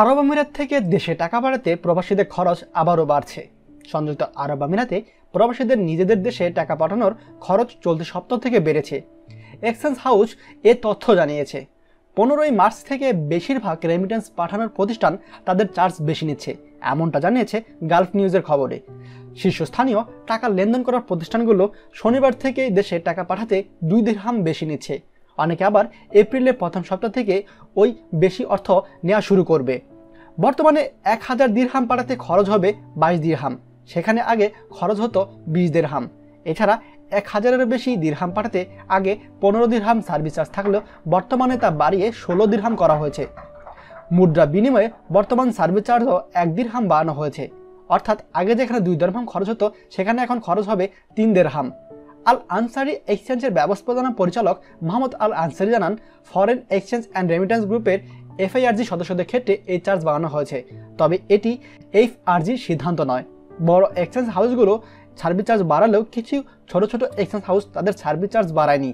আরব আমিরাত থেকে দেশে টাকা পাঠাতে প্রবাসীদের খরচ আবারও বাড়ছে। সংযুক্ত আরব আমিরাতে প্রবাসীদের নিজেদের দেশে টাকা পাঠানোর খরচ চলতি সপ্তাহ থেকে বেড়েছে। এক্সচেঞ্জ হাউস এ তথ্য জানিয়েছে, পনেরোই মার্চ থেকে বেশিরভাগ রেমিটেন্স পাঠানোর প্রতিষ্ঠান তাদের চার্জ বেশি নিচ্ছে, এমনটা জানিয়েছে গালফ নিউজের খবরে। শীর্ষস্থানীয় টাকা লেনদেন করার প্রতিষ্ঠানগুলো শনিবার থেকে দেশে টাকা পাঠাতে দুই দিরহাম বেশি নিচ্ছে। অনেকে আবার এপ্রিলের প্রথম সপ্তাহ থেকে ওই বেশি অর্থ নেওয়া শুরু করবে। বর্তমানে এক হাজার দিরহাম পাঠাতে খরচ হবে বাইশ দিরহাম। সেখানে আগে খরচ হতো বিশ দিরহাম। এছাড়া এক হাজারেরও বেশি দিরহাম পাঠাতে আগে পনেরো দিরহাম সার্ভিস চার্জ থাকলেও বর্তমানে তা বাড়িয়ে ষোলো দিরহাম করা হয়েছে। মুদ্রা বিনিময়ে বর্তমান সার্ভিস চার্জও এক দিরহাম বাড়ানো হয়েছে। অর্থাৎ আগে যেখানে দুই দেড়হাম খরচ হতো, সেখানে এখন খরচ হবে তিন দেড়হাম আল আনসারি এক্সচেঞ্জের ব্যবস্থাপনা পরিচালক মোহাম্মদ আল আনসারি জানান, ফরেন এক্সচেঞ্জ অ্যান্ড রেমিটেন্স গ্রুপের এফআইআরজি সদস্যদের ক্ষেত্রে এই চার্জ বাড়ানো হয়েছে। তবে এটি এফআরজির সিদ্ধান্ত নয়। বড় এক্সচেঞ্জ হাউসগুলো সার্ভিস চার্জ বাড়ালেও কিছু ছোট ছোট এক্সচেঞ্জ হাউস তাদের সার্ভিস চার্জ বাড়ায়নি।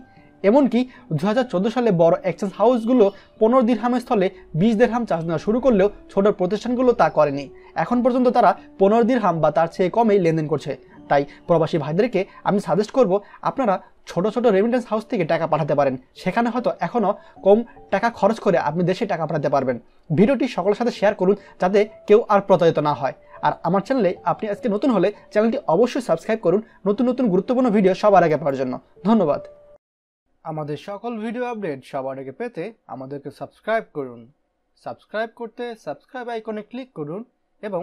এমনকি দু হাজার চোদ্দ সালে বড় এক্সচেঞ্জ হাউসগুলো পনেরো দিরহামের স্থলে বিশ দেড়হাম চার্জ নেওয়া শুরু করলেও ছোট প্রতিষ্ঠানগুলো তা করেনি। এখন পর্যন্ত তারা পনেরো দিরহাম বা তার চেয়ে কমেই লেনদেন করছে। তাই প্রবাসী ভাইদেরকে আমি সাজেস্ট করব আপনারা ছোট ছোট রেমিটেন্স হাউস থেকে টাকা পাঠাতে পারেন। সেখানে হয়তো এখনও কম টাকা খরচ করে আপনি দেশে টাকা পাঠাতে পারবেন। ভিডিওটি সকলের সাথে শেয়ার করুন যাতে কেউ আর প্রতারিত না হয়। আর আমার চ্যানেলে আপনি আজকে নতুন হলে চ্যানেলটি অবশ্যই সাবস্ক্রাইব করুন। নতুন নতুন গুরুত্বপূর্ণ ভিডিও সবার আগে পাওয়ার জন্য। ধন্যবাদ। আমাদের সকল ভিডিও আপডেট সবার আগে পেতে আমাদেরকে সাবস্ক্রাইব করুন। সাবস্ক্রাইব করতে সাবস্ক্রাইব আইকনে ক্লিক করুন এবং